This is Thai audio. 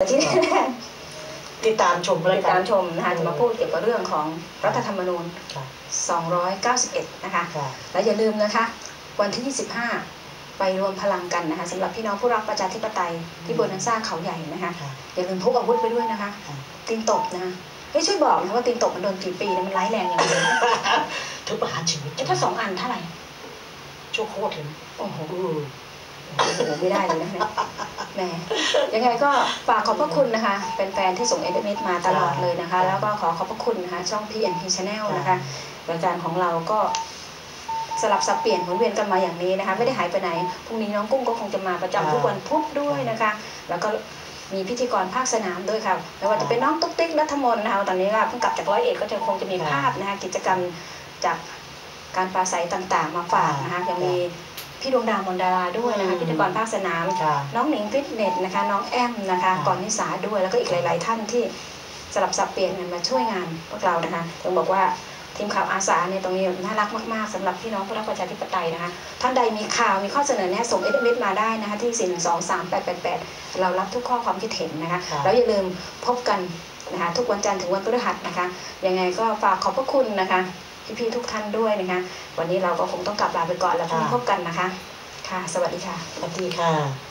ที่แน่ติดตามชมๆแล้ติวดกัตานมชมนะคะจะมาพูดเกี่ยวกับเรื่องของรัฐธรรมนูญค่ะ291 นะคะค่ะและอย่าลืมนะคะ วันที่ 25 ไปรวมพลังกันนะคะสำหรับพี่น้องผู้รักประชาธิปไตยที่บนนันซ่าเขาใหญ่นะคะค่ะอย่าลืมพกอาวุธไปด้วยนะคะค่ะตีนตบนะคะเฮ้ยช่วยบอกนะคะว่าตีนตบมันโดนกี่ปีเนี่ยมันร้ายแรงอย่างไรทุกประหารชีวิตเอ๊ะถ้าสองอันเท่าไหร่ชั่วโคตรเลยนะโอ้โหอืม โอ้โหไม่ได้เลยนะเนี่ยแหมยังไงก็ฝากขอบพระคุณนะคะเป็นแฟนๆที่ส่งเอ m เมาตลอดเลยนะคะ แล้วก็ขอขอบพระคุณนะคะช่อง PNP Channel นะคะรายการของเราก็สลับสับเปลี่ยนหมุนเวียนกันมาอย่างนี้นะคะ ไม่ได้หายไปไหนพรุ่งนี้น้องกุ้งก็คงจะมาประจำทุกวันพุธด้วยนะคะ แล้วก็มีพิธีกรภาคสนามด้วยค่ะไม่ว่าจะเป็นน้องตุ๊กติ๊กนัทมนต์นะคะตอนนี้ก็เพิ่งกลับจากร้อยเอ็ดก็จะคงจะมีภาพนะคะกิจกรรมจากการปราศัยต่างๆ มาฝากนะคะยังมี พี่ดวงดาวมนดาราด้วยนะคะพิธีกรภาคสนามค่ะน้องหนิงฟิตเนสนะคะ น้องแอมนะคะค่ะก่อนนิสาด้วยแล้วก็อีกหลาย ๆ ท่านที่สลับสับเปลี่ยนกันมาช่วยงานพวกเรานะคะต้องบอกว่าทีมข่าวอาสาเนี่ยตรงนี้น่ารักมาก ๆสำหรับพี่น้องผู้รักประชาธิปไตยนะคะ ท่านใดมีข่าวมีข้อเสนอแนะส่งเอ m เมาได้นะคะ ที่ 4 1 2 3 8 8 8 เรารับทุกข้อความคิดเห็นนะคะค่ะแล้วอย่าลืมพบกันนะคะ ทุกวันจันทร์ถึงวันพฤหัสนะคะ ยังไงก็ฝากขอบพระคุณนะคะ พี่ๆทุกท่านด้วยนะคะ วันนี้เราก็คงต้องกลับลาไปก่อนแล้วพรุ่งนี้พบกันนะคะ ค่ะ สวัสดีค่ะ สวัสดีค่ะ